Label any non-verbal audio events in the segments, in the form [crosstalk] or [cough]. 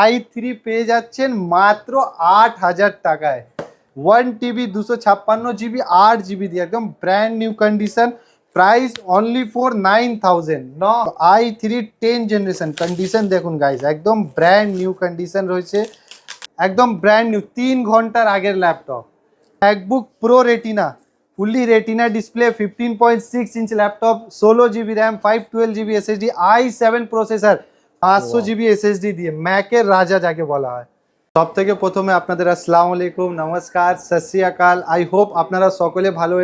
I three পেয়ে যাচ্ছেন মাত্র আট হাজার টাকায়। ওয়ান টিবি দুশো ছাপ্পান্ন জিবি আট জিবি দিয়ে একদম brand new condition price only for nine thousand ন i three ten generation condition দেখুন গাইজ একদম ব্র্যান্ড নিউ কন্ডিশন রয়েছে। একদম ব্র্যান্ড নিউ তিন ঘণ্টার আগের laptop MacBook Pro Retina fully Retina display fifteen point six inch laptop ষোলো GB RAM five twelve GB SSD i seven processor পাঁচশো GB SSD দিয়ে ম্যাকের রাজা যাকে বলা হয়। সব থেকে প্রথমে আপনাদের আসসালামু আলাইকুম নমস্কার আকাল। আই হোপ আপনারা সকলে ভালো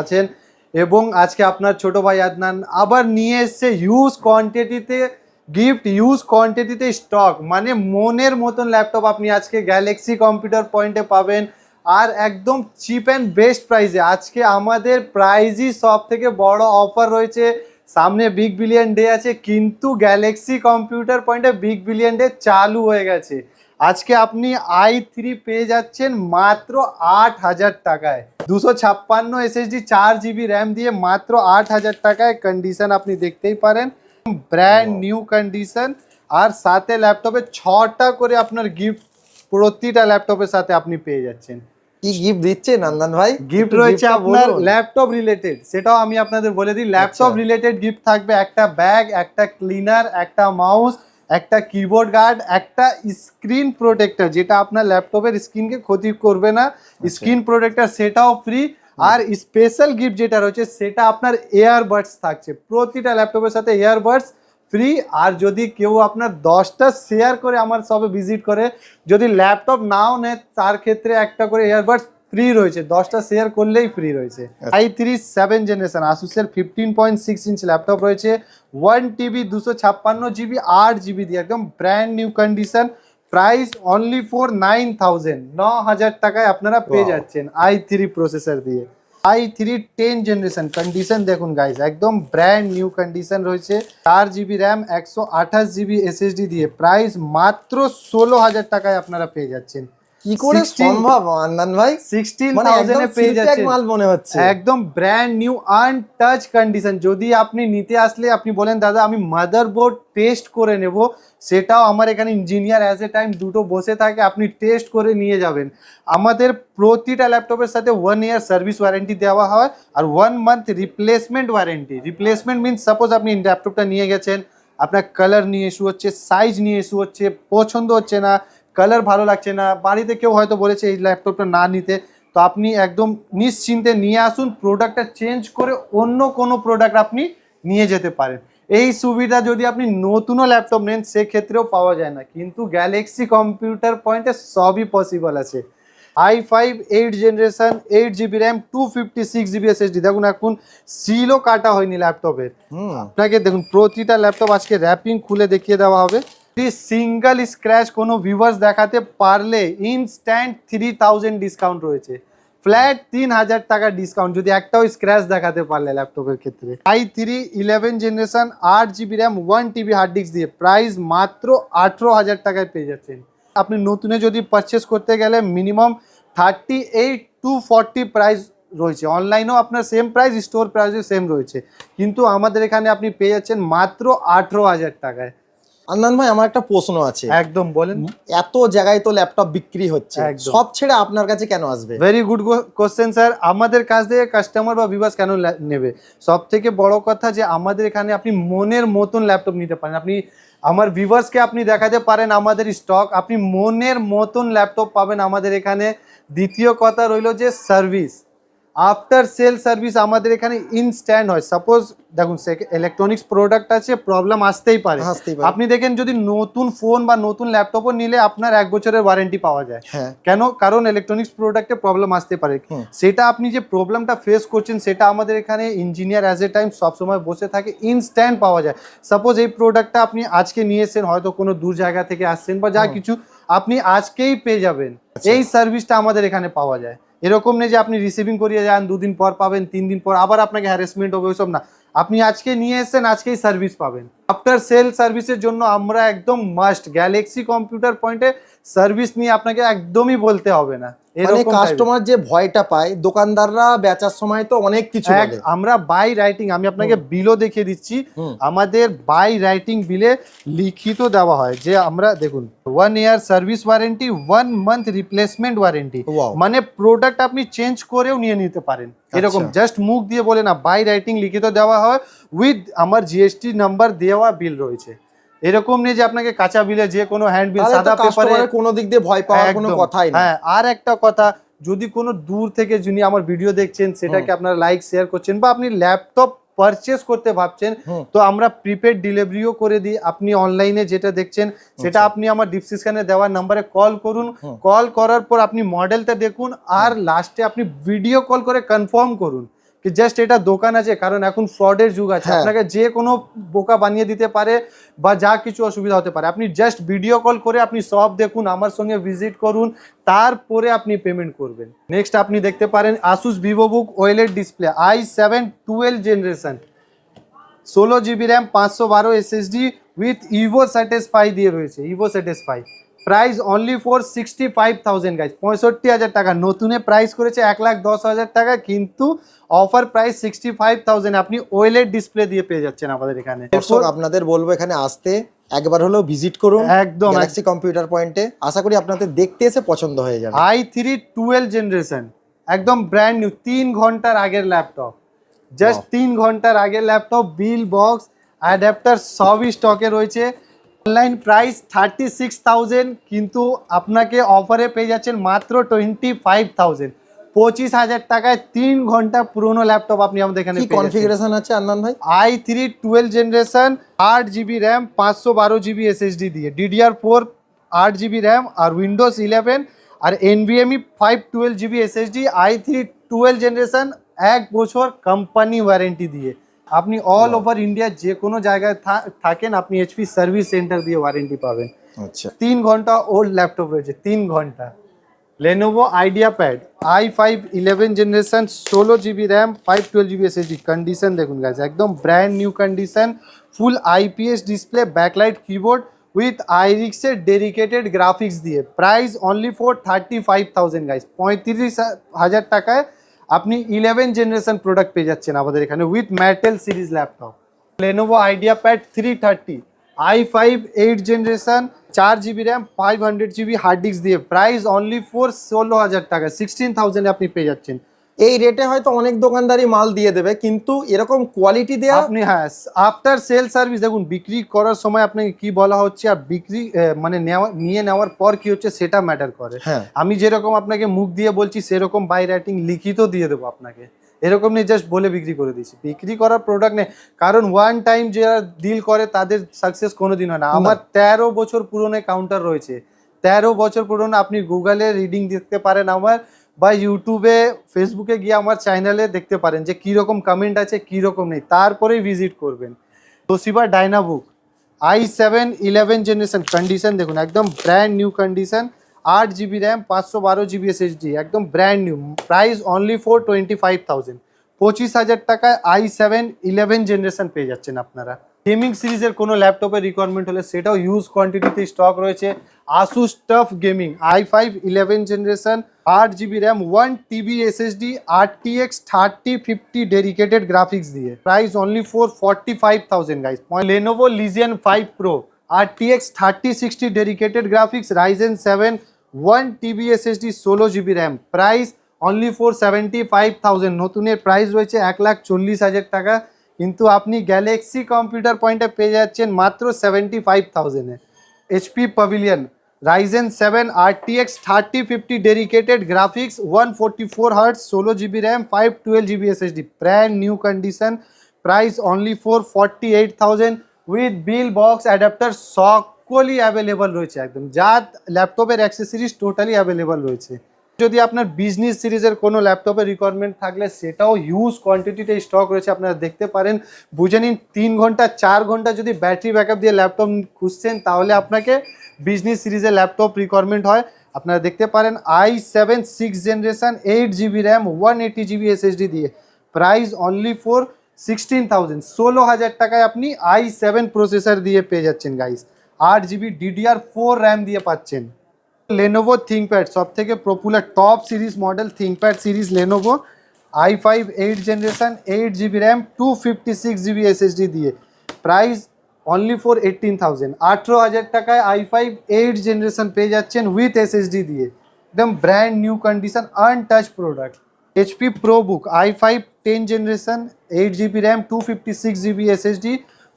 আছেন এবং আজকে আপনার ছোট ভাই আদনান আবার নিয়ে এসছে হিউজ কোয়ান্টিটিতে গিফট হিউজ কোয়ান্টিটিতে স্টক মানে মনের মতন ল্যাপটপ আপনি আজকে গ্যালাক্সি কম্পিউটার পয়েন্টে পাবেন আর একদম চিপ অ্যান্ড বেস্ট প্রাইসে আজকে আমাদের প্রাইজই সব থেকে বড় অফার রয়েছে সামনে বিগ বিলিয়ন ডে আছে কিন্তু গ্যালাক্সি কম্পিউটার পয়েন্টে বিগ বিলিয়ন ডে চালু হয়ে গেছে। আজকে আপনি আই থ্রি পেয়ে যাচ্ছেন মাত্র আট হাজার টাকায়। দুশো ছাপ্পান্ন এসএসডি চার জিবি র্যাম দিয়ে মাত্র আট হাজার টাকায় কন্ডিশন আপনি দেখতেই পারেন। ব্র্যান্ড নিউ কন্ডিশন আর সাথে ল্যাপটপে ছটা করে আপনার গিফট প্রতিটা ল্যাপটপের সাথে আপনি পেয়ে যাচ্ছেন। কি গিফট দিচ্ছে নন্দন ভাই? গিফট রয়েছে আপনার ল্যাপটপ রিলেটেড সেটাও আমি আপনাদের বলে দিই। ল্যাপটপ আচ্ছা। রিলেটেড গিফট থাকবে একটা ব্যাগ একটা ক্লিনার একটা মাউস একটা কিবোর্ড গার্ড একটা স্ক্রিন প্রোটেক্টর যেটা আপনার ল্যাপটপের স্ক্রিনকে ক্ষতি করবে না। আচ্ছা। স্ক্রিন প্রোটেক্টর সেটাও ফ্রি আর স্পেশাল গিফট যেটা রয়েছে সেটা আপনার এয়ারবাডস থাকছে। প্রতিটা ল্যাপটপের সাথে এয়ারবাডস ফ্রি আর যদি কেউ আপনার দশটা শেয়ার করে আমার সবে ভিজিট করে যদি ল্যাপটপ নাও নেয় তার ক্ষেত্রে একটা করে এয়ারবাডস ফ্রি রয়েছে। দশটা শেয়ার করলেই ফ্রি রয়েছে। I three seven generation আসুসের fifteen point six inch laptop রয়েছে। ওয়ান টিবি দুশো ছাপ্পান্ন জিবি আট জিবি দিয়ে একদম brand new condition price only for nine thousand ন হাজার টাকায় আপনারা পেয়ে যাচ্ছেন আই থ্রি প্রসেসর দিয়ে। I three ten generation condition দেখুন গাইজ একদম ব্র্যান্ড নিউ কন্ডিশন রয়েছে। চার জিবি র্যাম একশো আঠাশ জিবি এসএসডি দিয়ে প্রাইস মাত্র ষোলো হাজার টাকায় আপনারা পেয়ে যাচ্ছেন। কি করে সম্ভব নন্দন ভাই? সিক্সটিন মানে একদম থাউজেন্ডে পেয়ে যাচ্ছেন মাল মনে হচ্ছে। একদম ব্র্যান্ড নিউ আনটাচ কন্ডিশন যদি আপনি নিতে আসলে আপনি বলেন দাদা আমি মাদারবোর্ড টেস্ট করে নেব। সেটাও আমার এখানে ইঞ্জিনিয়ার অ্যাজ এ টাইম দুটো বসে থাকে আপনি টেস্ট করে নিয়ে যাবেন। আমাদের প্রতিটা ল্যাপটপের সাথে ওয়ান ইয়ার সার্ভিস ওয়ারেন্টি দেওয়া হয় আর one month replacement warranty replacement means suppose আপনি ল্যাপটপটা নিয়ে গেছেন আপনার কালার নিয়ে ইস্যু হচ্ছে সাইজ নিয়ে ইস্যু হচ্ছে পছন্দ হচ্ছে না কালার ভালো লাগছে না। বাড়িতে কেউ হয়তো বলেছে এই ল্যাপটপটা না নিতে। তো আপনি একদম নিশ্চিন্তে নিয়ে আসুন প্রোডাক্টটা চেঞ্জ করে অন্য কোনো প্রোডাক্ট আপনি নিয়ে যেতে পারেন। এই সুবিধা যদি আপনি নতুনও ল্যাপটপ নেন সেক্ষেত্রেও পাওয়া যায় না। কিন্তু গ্যালাক্সি কম্পিউটার পয়েন্টে সবই পসিবল আছে। I five eight generation eight GB RAM two fifty six GB S SSD দেখুন এখন সিলও কাটা হয়নি ল্যাপটপের হুম। আপনাকে দেখুন প্রতিটা ল্যাপটপ আজকে র্যাপিং খুলে দেখিয়ে দেওয়া হবে। সিঙ্গেল স্ক্র্যাচ কোনো ভিউয়ার্স দেখাতে পারলে ইনস্ট্যান্ট থ্রি থাউজেন্ড ডিসকাউন্ট রয়েছে। ফ্ল্যাট তিন হাজার টাকা ডিসকাউন্ট যদি একটাও স্ক্র্যাচ দেখাতে পারলে ল্যাপটপের ক্ষেত্রে। আই থ্রি ইলেভেন জেনারেশন আট GB RAM one TB hard disk দিয়ে প্রাইস মাত্র আঠেরো হাজার টাকায় পেয়ে যাচ্ছেন। আপনি নতুনে যদি পারচেস করতে গেলে minimum thirty eight to forty price রয়েছে। অনলাইনেও আপনার সেম প্রাইস স্টোর প্রাইসও সেম রয়েছে। কিন্তু আমাদের এখানে আপনি পেয়ে যাচ্ছেন মাত্র আঠেরো হাজার টাকায়। আন্দান ভাই আমার একটা প্রশ্ন আছে। একদম বলেন। এত জায়গায় তো ল্যাপটপ বিক্রি হচ্ছে। সব ছেড়ে আপনার কাছে কেন আসবে? ভেরি গুড কোশ্চেন স্যার আমাদের কাছ থেকে কাস্টমার বা ভিভার্স কেন নেবে? সব থেকে বড় কথা যে আমাদের এখানে আপনি মনের মতন ল্যাপটপ নিতে পারেন। আপনি আমার ভিভার্সকে আপনি দেখাতে পারেন আমাদের স্টক আপনি মনের মতন ল্যাপটপ পাবেন আমাদের এখানে। দ্বিতীয় কথা রইল যে সার্ভিস আফটার সেল সার্ভিস আমাদের এখানে ইনস্ট্যান্ট হয়। সাপোজ দেখুন ইলেকট্রনিক্স প্রোডাক্ট আছে প্রবলেম আসতেই পারে। আপনি দেখেন যদি নতুন ফোন বা নতুন ল্যাপটপও নিলে আপনার এক বছরের ওয়ারেন্টি পাওয়া যায়। হ্যাঁ। কেন? কারণ ইলেকট্রনিক্স প্রোডাক্টে প্রবলেম আসতে পারে। সেটা আপনি যে প্রবলেমটা ফেস করছেন সেটা আমাদের এখানে ইঞ্জিনিয়ার অ্যাজ এ টাইম সবসময় বসে থাকে ইনস্ট্যান্ট পাওয়া যায়। সাপোজ এই প্রোডাক্টটা আপনি আজকে নিয়ে এসেছেন হয়তো কোনো দূর জায়গা থেকে আসছেন বা যা কিছু আপনি আজকেই পেয়ে যাবেন। আচ্ছা। এই সার্ভিসটা আমাদের এখানে পাওয়া যায়। এরকম নেই যে আপনি রিসিভিং করিয়ে যান, দুদিন পর পাবেন তিন দিন পর, আবার আপনাকে হ্যারাসমেন্ট হবে, ওইসব না। আপনি আজকে নিয়ে এসেছেন, আজকেই সার্ভিস পাবেন। আফটার সেল সার্ভিসের জন্য আমরা একদম মাস্ট গ্যালাক্সি কম্পিউটার পয়েন্টে সার্ভিস নিয়ে আপনাকে একদমই বলতে হবে না। মানে এরকম। কাস্টমার যে ভয়টা পায় দোকানদাররা বেচার সময় তো অনেক কিছু আমরা বাই রাইটিং আমি আপনাকে বিলও দেখিয়ে দিচ্ছি। আমাদের বাই রাইটিং বিলে লিখিত দেওয়া হয় যে আমরা দেখুন one year service warranty one month replacement warranty. মানে প্রোডাক্ট আপনি চেঞ্জ করেও নিয়ে নিতে পারেন। এরকম আচ্ছা। জাস্ট মুখ দিয়ে বলে না বাই রাইটিং লিখিত দেওয়া হয় উইথ আমার জিএসটি নাম্বার দেওয়া বিল রয়েছে। এরকম নেই যে আপনাকে কাঁচা বিলে যে কোনো হ্যান্ড বিল সাদা পেপারে কোনো দিক দিয়ে ভয় পাওয়ার কোনো কথাই না। হ্যাঁ আর একটা কথা যদি কোনো দূর থেকে যিনি আমার ভিডিও দেখছেন সেটাকে আপনারা লাইক শেয়ার করছেন বা আপনি ল্যাপটপ পারচেস করতে ভাবছেন তো আমরা প্রিপেড ডেলিভারিও করে দিই। আপনি অনলাইনে যেটা দেখছেন সেটা আচ্ছা। আপনি আমার ডিসক্রিপশনে দেওয়ার নাম্বারে কল করুন। কল করার পর আপনি মডেলটা দেখুন আর লাস্টে আপনি ভিডিও কল করে কনফার্ম করুন। কি জাস্ট এটা দোকান আছে কারণ এখন ফ্রডের যুগ আছে। হ্যাঁ। আপনাকে যে কোনো বোকা বানিয়ে দিতে পারে বা যা কিছু অসুবিধা হতে পারে। আপনি জাস্ট ভিডিও কল করে আপনি সব দেখুন আমার সঙ্গে ভিজিট করুন তারপরে আপনি পেমেন্ট করবেন। নেক্সট আপনি দেখতে পারেন Asus Vivobook ওয়েলের display i seven twelve generation ষোলো জিবি র্যাম পাঁচশো বারো এসএসডি উইথ ইভো স্যাটিসফাই দিয়ে রয়েছে Evo satisfy price only for sixty five thousand guys পঁয়ষট্টি হাজার টাকা। নতুনে প্রাইস করেছে এক লাখ দশ হাজার টাকা কিন্তু offer price sixty five thousand আপনি ওয়েলের ডিসপ্লে দিয়ে পেয়ে যাচ্ছেন আমাদের এখানে। আপনাদের বলব এখানে আসতে। একবার হলেও ভিজিট করুন একদম গ্যালাক্সি কম্পিউটার পয়েন্টে আশা করি আপনাদের দেখতে এসে পছন্দ হয়ে যাবে। আই থ্রি টুয়েলভ জেনারেশন একদম ব্র্যান্ড নিউ তিন ঘণ্টার আগের ল্যাপটপ জাস্ট তিন ঘণ্টার আগের ল্যাপটপ বিল বক্স অ্যাডাপ্টার সবই স্টকে রয়েছে। Online price thirty six thousand কিন্তু আপনাকে অফারে পেয়ে যাচ্ছেন মাত্র টোয়েন্টি ফাইভ থাউজেন্ড পঁচিশ হাজার টাকায় তিন ঘণ্টা পুরোনো ল্যাপটপ আপনি আমাদের এখানে কি পেয়ে যাচ্ছেন। কনফিগারেশন আছে আন্নান ভাই? আই থ্রি টুয়েলভ জেনারেশন আট জিবি র্যাম পাঁচশো বারো জিবি এসএসডি দিয়ে। ডিডিআর ফোর আট জিবি র্যাম আর Windows eleven R NVMe five twelve GB SSD i three twelve generation এক বছর কোম্পানি ওয়ারেন্টি দিয়ে। আপনি অল Wow. ওভার ইন্ডিয়া যে কোনো জায়গায় থা- থাকেন আপনি এইচপি সার্ভিস সেন্টার দিয়ে ওয়ারেন্টি পাবেন। আচ্ছা। তিন ঘণ্টা ওল্ড ল্যাপটপ রয়েছে তিন ঘণ্টা। Lenovo IdeaPad i five eleven generation ষোলো GB RAM five twelve GB SSD condition দেখুন গাছ একদম brand new condition full IPS display backlight keyboard with আইরিক্সের dedicated graphics দিয়ে। Price only for thirty five thousand guys পঁয়ত্রিশ হাজার টাকায় আপনি eleven generation product পেয়ে যাচ্ছেন আমাদের এখানে with metal series laptop Lenovo IdeaPad three thirty i five eight generation চার GB RAM five hundred GB hard disk দিয়ে প্রাইস অনলি ফোর ষোলো হাজার টাকা সিক্সটিন থাউজেন্ডে আপনি পেয়ে যাচ্ছেন। এই রেটে হয়তো অনেক দোকানদারই মাল দিয়ে দেবে কিন্তু এরকম কোয়ালিটি দেওয়া আপনি হ্যাঁ আফটার সেল সার্ভিস দেখুন বিক্রি করার সময় আপনাকে কি বলা হচ্ছে আর বিক্রি মানে নেওয়া নিয়ে নেওয়ার পর কি হচ্ছে সেটা ম্যাটার করে। হ্যাঁ। আমি যেরকম আপনাকে মুখ দিয়ে বলছি সেরকম বাই রাইটিং লিখিত দিয়ে দেবো আপনাকে। এরকম নেই জাস্ট বলে বিক্রি করে দিচ্ছি বিক্রি করার প্রোডাক্ট নেই কারণ ওয়ান টাইম যারা ডিল করে তাদের সাকসেস কোনোদিন হয় না। আমার তেরো বছর পুরনো কাউন্টার রয়েছে। তেরো বছর পুরনো আপনি গুগলে রিডিং দেখতে পারেন আমার। বা ইউটিউবে ফেসবুকে গিয়ে আমার চ্যানেলে দেখতে পারেন যে কীরকম কমেন্ট আছে, কীরকম নেই। তারপরেই ভিজিট করবেন। Toshiba Dynabook i seven eleven generation condition দেখুন, একদম ব্র্যান্ড নিউ কন্ডিশন আট জিবি র্যাম পাঁচশো বারো জিবি এসএসডি একদম brand new price only for twenty five thousand পঁচিশ হাজার টাকায় আই সেভেন ইলেভেন জেনারেশন পেয়ে যাচ্ছেন আপনারা। গেমিং সিরিজের কোনো ল্যাপটপের রিকোয়ারমেন্ট হলে সেটাও হিউজ কোয়ান্টিটিতে স্টক রয়েছে। Asus TUF gaming i five eleven generation আট GB RAM one TB SSD R T X thirty fifty dedicated graphics দিয়ে। Price only for forty five thousand guys Lenovo Legion five pro R T X thirty sixty dedicated graphics Ryzen seven one TB SSD ষোলো GB RAM price only for seventy five thousand নতুনের price রয়েছে এক লাখ চল্লিশ হাজার টাকা। কিন্তু আপনি Galaxy computer পয়েন্টে পেয়ে যাচ্ছেন মাত্র seventy five থাউজেন্ডে HP Pavilion Ryzen seven R X thirty fifty dedicated graphics one forty four hertz ষোলো GB RAM five twelve GB SSD brand new condition price only for forty eight thousand with bill box adapter সকলই available রয়েছে একদম। যা ল্যাপটপের accessories totally available রয়েছে। যদি আপনার business সিরিজের কোনো ল্যাপটপের রিকোয়ারমেন্ট থাকলে সেটাও হিউজ কোয়ান্টিটিতে স্টক রয়েছে, আপনারা দেখতে পারেন। বুঝে নিন, তিন ঘণ্টা, চার ঘণ্টা যদি ব্যাটারি ব্যাকআপ দিয়ে ল্যাপটপ খুঁজছেন, তাহলে আপনাকে বিজনেস সিরিজের ল্যাপটপ রিকোয়ারমেন্ট হয়। আপনারা দেখতে পারেন i seven six generation eight GB RAM one eighty GB SSD দিয়ে। Price only for sixteen thousand ষোলো হাজার টাকায় আপনি আই সেভেন প্রসেসর দিয়ে পেয়ে যাচ্ছেন গাইস আট জিবি ডিডিআর ফোর র্যাম দিয়ে পাচ্ছেন। লেনোভো থিঙ্কপ্যাড সব থেকে popular top series model ThinkPad series Lenovo i five eight generation eight GB RAM two fifty six GB SSD দিয়ে। Price only for eighteen thousand আঠেরো হাজার টাকায় I five eight generation পেয়ে যাচ্ছেন উইথ এসএসডি দিয়ে। একদম brand new condition untouch product HP ProBook i five ten generation eight GB RAM two fifty six GB SSD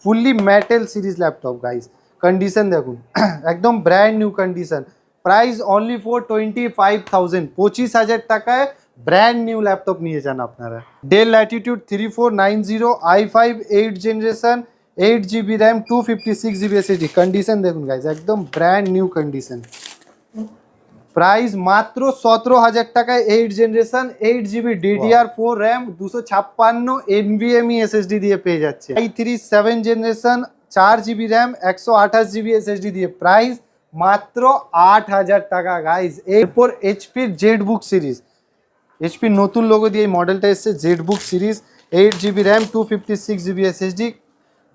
fully metal series laptop guys condition দেখুন। [clears throat] একদম brand new condition price only for twenty five thousand পঁচিশ হাজার টাকায় brand new laptop নিয়ে যান আপনারা Dell Latitude three four nine zero i five eight generation eight GB RAM two fifty six GB SSD condition দেখুন guys একদম brand new condition price মাত্র সতেরো হাজার টাকায় eight generation eight GB DDR four RAM দুশো ছাপ্পান্ন NVMe SSD দিয়ে পেয়ে যাচ্ছে আই থ্রি সেভেন জেনারেশন চার জিবি র্যাম একশো আঠাশ জিবি এসএসডি দিয়ে প্রাইস মাত্র আট হাজার টাকা গাইজ এরপর এইচপির জেড বুক সিরিজ এইচপির নতুন লোগো দিয়ে এই মডেলটা এসছে ZBook series eight GB RAM two fifty six GB SSD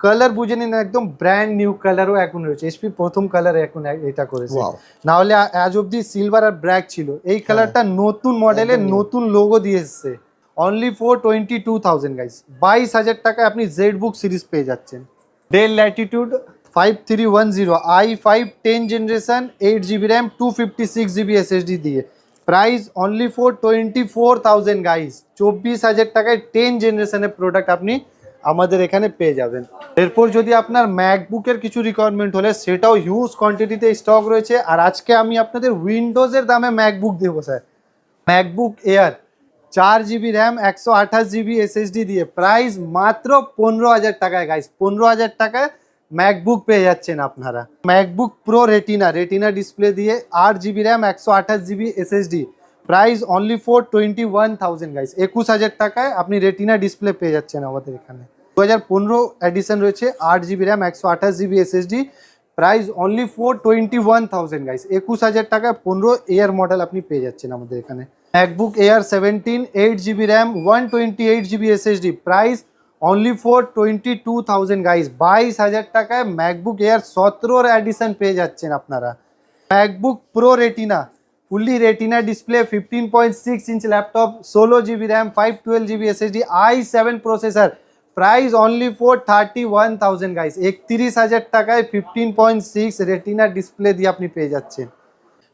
colour বুঝে নিন একদম ব্র্যান্ড নিউ কালারও এখন রয়েছে। এইচপি প্রথম কালার এখন এটা করেছে. না হলে আজ অব্দি সিলভার আর ব্ল্যাক ছিল। এই কালারটা নতুন মডেলের নতুন লোগো দিয়ে এসছে। Only for twenty two thousand guys বাইশ হাজার টাকায় আপনি জেড বুক সিরিজ পেয়ে যাচ্ছেন। Dell Latitude five three one zero i five ten generation eight GB RAM two fifty six GB SSD দিয়ে। Price only for twenty four thousand guys চব্বিশ হাজার টাকায় টেন জেনারেশনের প্রোডাক্ট আপনি আমাদের এখানে পেয়ে যাবেন। এরপর যদি আপনার ম্যাকবুকের কিছু রিকোয়ারমেন্ট হলে, সেটাও হিউজ কোয়ান্টিটিতে স্টক রয়েছে। আর আজকে আমি আপনাদের উইন্ডোজের দামে ম্যাকবুক দেবো, স্যার। ম্যাকবুক এয়ার চার জিবি র্যাম একশো আঠাশ জিবি এসএসডি দিয়ে। প্রাইস মাত্র পনেরো হাজার টাকায় গাইস পনেরো হাজার টাকায় ম্যাকবুক পেয়ে যাচ্ছেন আপনারা। MacBook Pro Retina Retina display দিয়ে আট জিবি র্যাম একশো আঠাশ GB SSD price only for twenty one thousand guys একুশ হাজার টাকায় আপনি রেটিনা ডিসপ্লে পেয়ে যাচ্ছেন আমাদের এখানে। দু হাজার পনেরো এডিশন রয়েছে, আট জিবি র্যাম একশো আঠাশ GB SSD price only for twenty one thousand guys একুশ হাজার টাকায় পনেরো এয়ার মডেল আপনি পেয়ে যাচ্ছেন আমাদের এখানে। MacBook Air seventeen eight GB RAM one twenty eight GB SSD price only for twenty two thousand guys বাইশ হাজার টাকায় ম্যাকবুক এয়ার সতেরোর এডিশন পেয়ে যাচ্ছেন আপনারা। MacBook Pro Retina fully Retina display fifteen point six inch laptop ষোলো GB RAM five twelve GB SSD i seven processor price only for thirty one thousand guys একত্রিশ হাজার টাকায় fifteen point six Retina display দিয়ে আপনি পেয়ে যাচ্ছেন।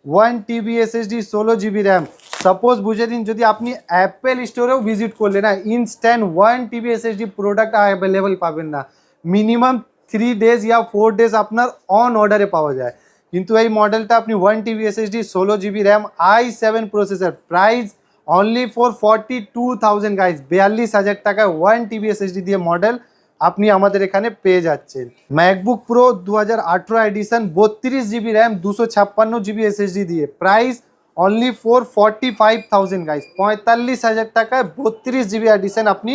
One TB SSD ষোলো GB RAM suppose বুঝে দিন, যদি আপনি অ্যাপেল স্টোরেও ভিজিট করলে না instant one TB SSD product available পাবেন না। মিনিমাম থ্রি ডেজ ইয়া ফোর ডেজ আপনার অন অর্ডারে পাওয়া যায়। কিন্তু এই মডেলটা আপনি ওয়ান টিবি এসএসডি ষোলো GB RAM i seven processor price only for forty two thousand guys বিয়াল্লিশ হাজার টাকায় ওয়ান টিবি এসএসডি দিয়ে মডেল আপনি আমাদের এখানে পেয়ে যাচ্ছেন। ম্যাকবুক প্রো দু হাজার আঠেরো এডিশন বত্রিশ জিবি র্যাম দুশো ছাপ্পান্ন জিবি এসএসডি দিয়ে। Price only for forty five thousand guys পঁয়তাল্লিশ হাজার টাকায় বত্রিশ জিবি এডিশন আপনি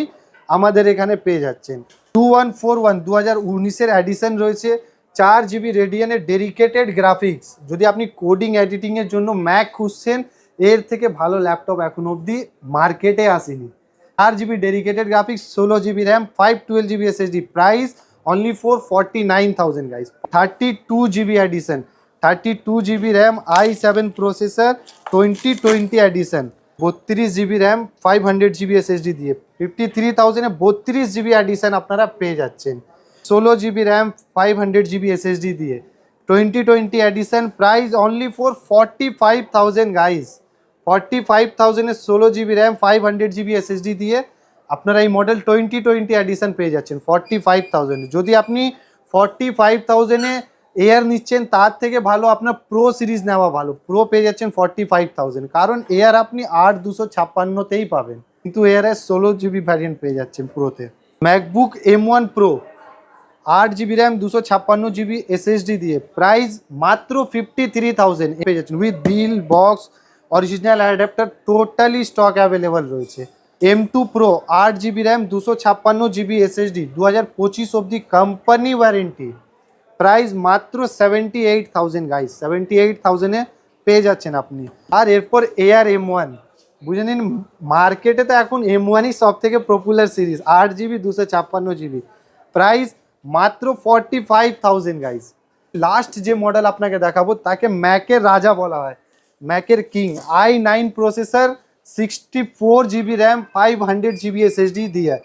আমাদের এখানে পেয়ে যাচ্ছেন। টু ওয়ান ফোর ওয়ান দু হাজার উনিশের অ্যাডিশন রয়েছে। চার জিবি রেডিয়ানের ডেডিকেটেড গ্রাফিক্স যদি আপনি কোডিং এডিটিংয়ের জন্য ম্যাক খুঁজছেন, এর থেকে ভালো ল্যাপটপ এখন অবধি মার্কেটে আসেনি। চার জিবি ডেডিকেটেড গ্রাফিক্স ষোলো GB RAM five twelve GB SSD price only for forty nine thousand guys thirty two GB edition thirty two GB RAM i seven processor twenty twenty edition বত্রিশ GB RAM five hundred GB SSD দিয়ে fifty three থাউজেন্ডে বত্রিশ GB edition আপনারা পেয়ে যাচ্ছেন ষোলো GB RAM five hundred GB SSD দিয়ে twenty twenty edition price only for forty five thousand guys forty five থাউজেন্ডের ষোলো GB RAM five hundred GB SSD দিয়ে আপনারা এই মডেল টোয়েন্টি টোয়েন্টি এডিশন পেয়ে যাচ্ছেন, ফর্টি ফাইভ থাউজেন্ড। যদি আপনি forty five থাউজেন্ডে air নিচ্ছেন, তার থেকে ভালো আপনার প্রো সিরিজ নেওয়া ভালো। প্রো পেয়ে যাচ্ছেন ফর্টি ফাইভ থাউজেন্ড। কারণ এয়ার আপনি আট দুশো ছাপ্পান্নতেই পাবেন। কিন্তু এয়ারের ষোলো জিবি ভ্যারিয়েন্ট পেয়ে যাচ্ছেন প্রোতে ম্যাকবুক এম ওয়ান প্রো আট জিবি র্যাম, দুশো ছাপ্পান্ন জিবি এসএসডি দিয়ে প্রাইস মাত্র ফিফটি থ্রি থাউজেন্ড পেয়ে যাচ্ছেন with bill box original adapter totally stock available রয়েছে। এম টু প্রো আট জিবি র্যাম, দুশো ছাপ্পান্ন জিবি এসএসডি দু হাজার পঁচিশ অবধি কোম্পানি ওয়ারেন্টি প্রাইস মাত্র seventy eight thousand guys seventy eight থাউজেন্ডে পেয়ে যাচ্ছেন আপনি। আর এরপর এয়ার এম ওয়ান বুঝে নিন মার্কেটে তো এখন এম ওয়ানই সব থেকে পপুলার সিরিজ আট জিবি, দুশো ছাপ্পান্ন জিবি। প্রাইস মাত্র forty five thousand guys last যে মডেল আপনাকে দেখাবো, তাকে ম্যাকের রাজা বলা হয়। ম্যাকের king I nine processor sixty four GB RAM five hundred GB SSD দিয়ে।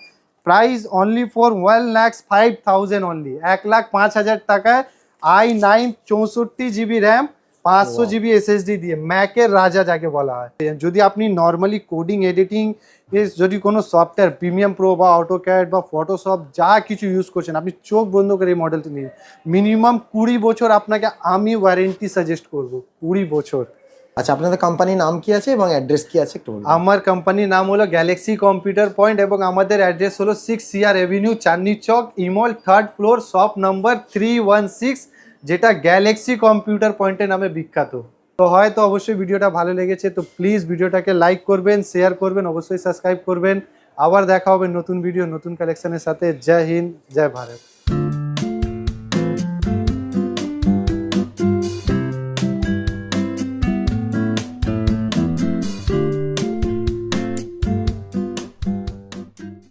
Price only for one lakhs five thousand only এক লাখ পাঁচ হাজার টাকায় আই নাইন চৌষট্টি জিবি র্যাম পাঁচশো জিবি এসএসডি দিয়ে। ম্যাকের রাজা যাকে বলা হয়। যদি আপনি নর্মালি কোডিং এডিটিং যদি কোনো সফটওয়্যার প্রিমিয়াম প্রো বা অটোক্যাড বা ফটোশপ যা কিছু ইউজ করছেন আপনি চোখ বন্ধ করে এই মডেলটি নিন। মিনিমাম কুড়ি বছর আপনাকে আমি ওয়ারেন্টি সাজেস্ট করব। কুড়ি বছর। আচ্ছা আপনাদের কোম্পানির নাম কি আছে এবং অ্যাড্রেস কি আছে একটু আমার কোম্পানির নাম হলো গ্যালাক্সি কম্পিউটার পয়েন্ট এবং আমাদের অ্যাড্রেস হলো six CR avenue Chandni Chowk ইমল third floor shop number three one six যেটা গ্যালাক্সি কম্পিউটার পয়েন্টের নামে বিখ্যাত। তো হয়তো অবশ্যই ভিডিওটা ভালো লেগেছে, তো প্লিজ ভিডিওটাকে লাইক করবেন শেয়ার করবেন, অবশ্যই সাবস্ক্রাইব করবেন। আবার দেখা হবে নতুন ভিডিও নতুন কালেকশনের সাথে। জয় হিন্দ, জয় ভারত।